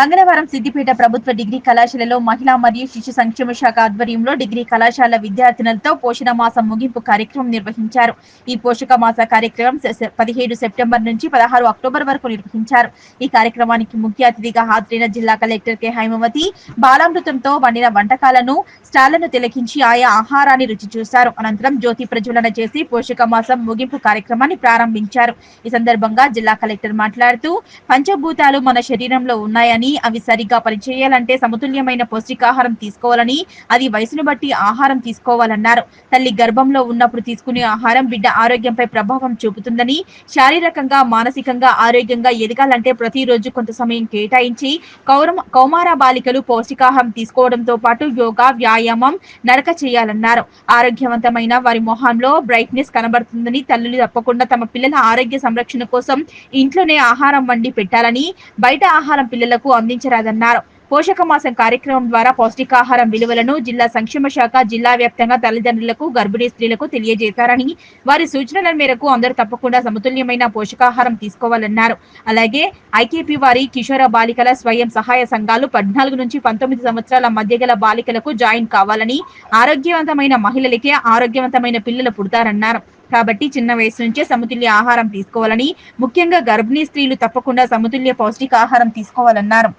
మంగళవారం సిద్దిపేట ప్రభుత్వ డిగ్రీ కళాశాలలో మహిళా మరియు శిశు సంక్షేమ శాఖ ఆధ్వర్యంలో డిగ్రీ కళాశాల విద్యార్థినులతో పోషణ మాసం ముగింపు కార్యక్రమం నిర్వహించారు. ఈ పోషక మాస కార్యక్రమం పదిహేడు సెప్టెంబర్ నుంచి పదహారు అక్టోబర్ వరకు నిర్వహించారు. ఈ కార్యక్రమానికి ముఖ్య అతిథిగా హాజరైన జిల్లా కలెక్టర్ కె. హైమవతి బాలామృతంతో వండిన వంటకాలను స్టాళ్ళను తిలకించి ఆయా ఆహారాన్ని రుచి చూశారు. అనంతరం జ్యోతి ప్రజ్వలన చేసి పోషక మాసం ముగింపు కార్యక్రమాన్ని ప్రారంభించారు. ఈ సందర్భంగా జిల్లా కలెక్టర్ మాట్లాడుతూ పంచభూతాలు మన శరీరంలో ఉన్నాయని అవి సరిగ్గా పనిచేయాలంటే సమతుల్యమైన పౌష్టికాహారం తీసుకోవాలని అది వయసును బట్టి ఆహారం తీసుకోవాలన్నారు. తల్లి గర్భంలో ఉన్నప్పుడు తీసుకునే ఆహారం బిడ్డ ఆరోగ్యంపై ప్రభావం చూపుతుందని శారీరకంగా మానసికంగా ఆరోగ్యంగా ఎదగాలంటే ప్రతిరోజు కొంత సమయం కేటాయించి కౌరమ కౌమార బాలికలు పౌష్టికాహారం తీసుకోవడంతో పాటు యోగా వ్యాయామం నడక చేయాలన్నారు. ఆరోగ్యవంతమైన వారి మొహంలో బ్రైట్నెస్ కనబడుతుందని తల్లులు తప్పకుండా తమ పిల్లల ఆరోగ్య సంరక్షణ కోసం ఇంట్లోనే ఆహారం వండి పెట్టాలని బయట ఆహారం పిల్లలకు అందించరాదన్నారు పోషక మాసం కార్యక్రమం ద్వారా పౌష్టికాహారం విలువలను జిల్లా సంక్షేమ శాఖ జిల్లా వ్యాప్తంగా తల్లిదండ్రులకు గర్భిణీ స్త్రీలకు తెలియజేశారని వారి సూచనల మేరకు అందరూ తప్పకుండా సమతుల్యమైన పోషకాహారం తీసుకోవాలన్నారు. అలాగే ఐకేపీ వారి కిషోర బాలికల స్వయం సహాయ సంఘాలు పద్నాలుగు నుంచి పంతొమ్మిది సంవత్సరాల మధ్య గల బాలికలకు జాయిన్ కావాలని ఆరోగ్యవంతమైన మహిళలకే ఆరోగ్యవంతమైన పిల్లలు పుడతారన్నారు. కాబట్టి చిన్న వయసు నుంచే సమతుల్య ఆహారం తీసుకోవాలని ముఖ్యంగా గర్భిణీ స్త్రీలు తప్పకుండా సమతుల్య పౌష్టికాహారం తీసుకోవాలన్నారు.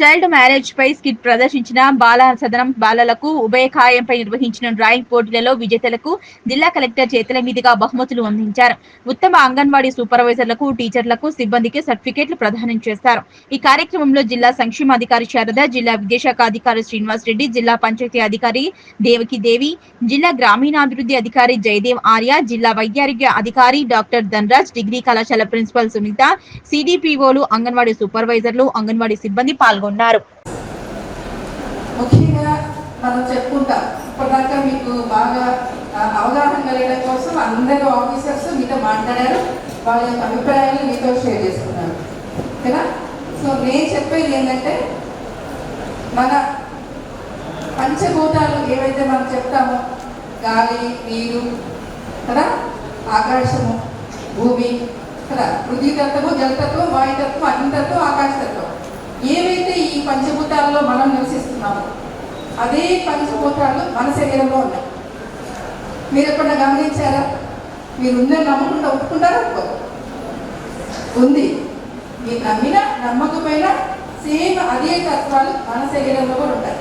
చైల్డ్ మ్యారేజ్ పై స్కిట్ ప్రదర్శించిన బాల సదనం బాలలకు ఉభయకాయంపై నిర్వహించిన డ్రాయింగ్ పోటీలలో విజేతలకు జిల్లా కలెక్టర్ చేతుల మీదుగా బహుమతులు అందించారు. ఉత్తమ అంగన్వాడీ సూపర్వైజర్లకు టీచర్లకు సిబ్బందికి సర్టిఫికేట్లు ప్రదానం చేస్తారు. ఈ కార్యక్రమంలో జిల్లా సంక్షేమాధికారి శారద జిల్లా విద్యాశాఖ అధికారి శ్రీనివాస్ రెడ్డి జిల్లా పంచాయతీ అధికారి దేవకి దేవి జిల్లా గ్రామీణాభివృద్ధి అధికారి జయదేవ్ ఆర్య జిల్లా వైద్యారోగ్య అధికారి డాక్టర్ ధనరాజ్ డిగ్రీ కళాశాల ప్రిన్సిపల్ సునీత సిడిపిఓలు అంగన్వాడీ సూపర్వైజర్లు అంగన్వాడీ సిబ్బంది పాల్గొన్నారు. ముఖ్యంగా మనం చెప్పుకుంటాం ఇప్పటిదాకా మీకు బాగా అవగాహన కలిగడం కోసం అందరూ ఆఫీసర్స్ మీతో మాట్లాడారు వాళ్ళ యొక్క అభిప్రాయాలు మీతో షేర్ చేసుకున్నారు. ఓకేనా సో నేను చెప్పేది ఏంటంటే మన పంచభూతాలు ఏవైతే మనం చెప్తామో గాలి నీరు కదా? ఆకాశము భూమి కదా? పృథ్వీ తత్వము జలతత్వం వాయుతత్వం అగ్నితత్వం ఆకాశతత్వం ఏవైతే ఈ పంచభూతాలలో మనం నివసిస్తున్నామో అదే పంచభూతాలు మన శరీరంలో ఉన్నాయి. మీరు ఎప్పుడన్నా గమనించారా? మీరు ఉందని నమ్మకుండా ఒప్పుకుంటారా? ఒప్పుకోరు. ఉంది. మీరు నమ్మిన నమ్మకపోయినా సేమ్ అదే తత్వాలు మన శరీరంలో కూడా ఉంటాయి.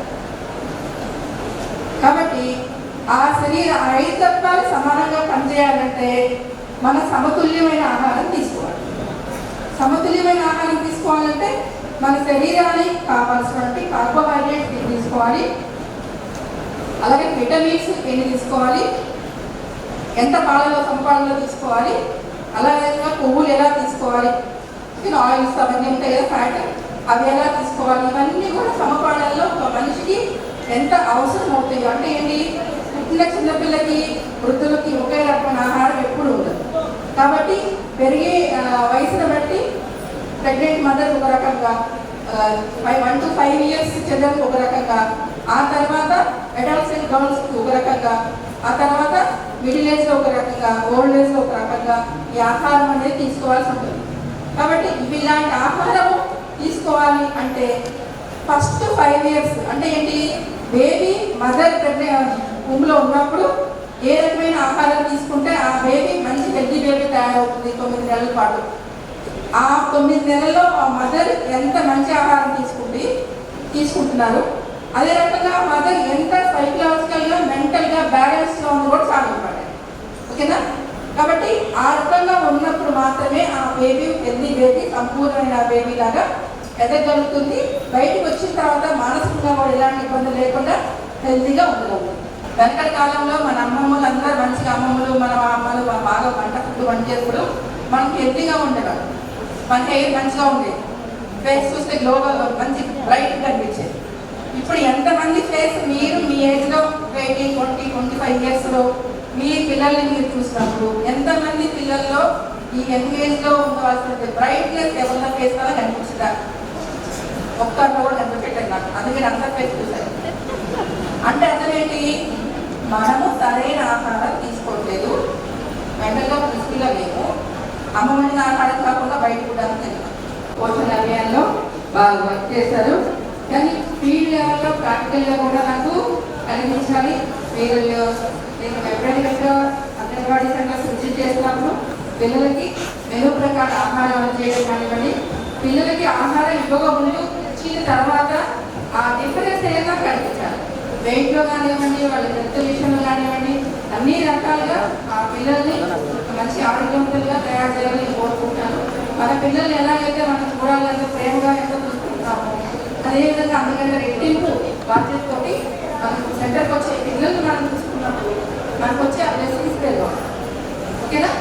కాబట్టి ఆ శరీర ఐదు తత్వాలు సమానంగా పనిచేయాలంటే మన సమతుల్యమైన ఆహారం తీసుకోవాలి. సమతుల్యమైన ఆహారం తీసుకోవాలంటే మన శరీరానికి కావాల్సినటువంటి కార్బోహైడ్రేట్స్ తీసుకోవాలి. అలాగే విటమిన్స్ ఎన్ని తీసుకోవాలి? ఎంత పాలలో సంపాదనలో తీసుకోవాలి? అలాగే పువ్వులు ఎలా తీసుకోవాలి? ఆయిల్స్ అవన్నీ ఉంటాయి? కదా ఫ్యాట్ అవి ఎలా తీసుకోవాలి? ఇవన్నీ కూడా సమపాలనలో ఒక మనిషికి ఎంత అవసరం అవుతాయి అంటే ఏంటి? పుట్టిన చిన్నపిల్లకి వృద్ధులకి ఒకే రకమైన ఆహారం ఎప్పుడు ఉండదు కాబట్టి పెరిగే ఆ, వయసును బట్టి ప్రెగ్నెంట్ మదర్ ఒక రకంగా five one to five years children ఒక రకంగా ఆ తర్వాత అడల్ట్స్ అండ్ గర్ల్స్ ఒక రకంగా ఆ తర్వాత మిడిల్ ఏజ్లో ఒక రకంగా ఓల్డ్ ఏజ్లో ఒక రకంగా ఈ ఆహారం అనేది తీసుకోవాల్సి ఉంటుంది. కాబట్టి ఇలాంటి ఆహారము తీసుకోవాలి అంటే ఫస్ట్ ఫైవ్ ఇయర్స్ అంటే ఏంటి? బేబీ మదర్ భూమిలో ఉన్నప్పుడు ఏ రకమైన ఆహారం తీసుకుంటే ఆ బేబీ మంచి హెల్తీ బేబీ తయారవుతుంది తొమ్మిది నెలల పాటు. ఆ తొమ్మిది నెలల్లో ఆ మదర్ ఎంత మంచి ఆహారం తీసుకుంది తీసుకుంటున్నారు. అదే రకంగా మదర్ ఎంత సైకలాజికల్గా మెంటల్గా బ్యాలెన్స్గా ఉంది కూడా చాలా ఇంపార్టెంట్. ఓకేనా? కాబట్టి ఆ రకంగా ఉన్నప్పుడు మాత్రమే ఆ బేబీ హెల్దీ బేబీ సంపూర్ణమైన బేబీ లాగా ఎదగలుగుతుంది. బయటకు వచ్చిన తర్వాత మానసికంగా కూడా ఎలాంటి ఇబ్బంది లేకుండా హెల్తీగా ఉండగలుగుతుంది. వెనకటి కాలంలో మన అమ్మమ్మలు అందరూ మంచిగా అమ్మమ్మలు మన అమ్మలు బాగా వంట ఫుడ్ వంటేప్పుడు మనకి హెల్తీగా ఉండేవారు మన హెయిర్ మంచిగా ఉండేది ఫేస్ చూస్తే గ్లోలో మంచి బ్రైట్గా కనిపించేది. ఇప్పుడు ఎంతమంది ఫేస్ మీరు మీ ఏజ్లో ట్వంటీ ట్వంటీ ట్వంటీ ఫైవ్ ఇయర్స్లో మీ పిల్లల్ని మీరు చూసినప్పుడు ఎంతమంది పిల్లల్లో ఈ యంగ్ ఏజ్లో ఉండవలసిన బ్రైట్నెస్ ఎవరిన ఫేస్ అలా కనిపించిందా? ఒక్కరిలో కూడా కనిపించట్లేదు నాకు. అందుకే అందరి ఫేస్ చూసాను అంటే అర్థమేంటి ఏంటి? మనము సరైన ఆహారం తీసుకోవట్లేదు మెంటల్గా ఫిజికల్గా లేము. అమ్మ వండిన కాకుండా బయట కూడా పోషణ అభియాన్లో బాగా వర్క్ చేస్తారు. కానీ ఫీల్డ్ లెవెల్లో ప్రాక్టికల్గా కూడా నాకు కలిగించాలి మీరు నేను ఎప్పుడైనా అంగన్వాడీ సంఘం సృష్టి చేసినప్పుడు పిల్లలకి మెను ప్రకారం ఆహారం చేయడం కానివ్వండి పిల్లలకి ఆహారం ఇవ్వకముందు ఇచ్చిన తర్వాత ఆ డిఫరెన్స్ ఏదైనా కనిపించాలి వెయిట్లో కానివ్వండి వాళ్ళ హెల్త్ విషయంలో కానివ్వండి అన్ని రకాలుగా ఆ పిల్లల్ని మంచి ఆరోగ్యవంతులుగా తయారు చేయాలని కోరుకుంటాను మన పిల్లలు ఎలాగైతే మనం చూడాలంటే ప్రేమగా ఎంతో చూసుకుంటామో అదేవిధంగా అందుకంటే రెట్టింపు బాధ్యతతోటి మనం సెంటర్కి వచ్చే పిల్లలు మనం చూసుకున్నప్పుడు మనకు వచ్చే ఆ బ్లెస్సింగ్స్ ఓకేనా?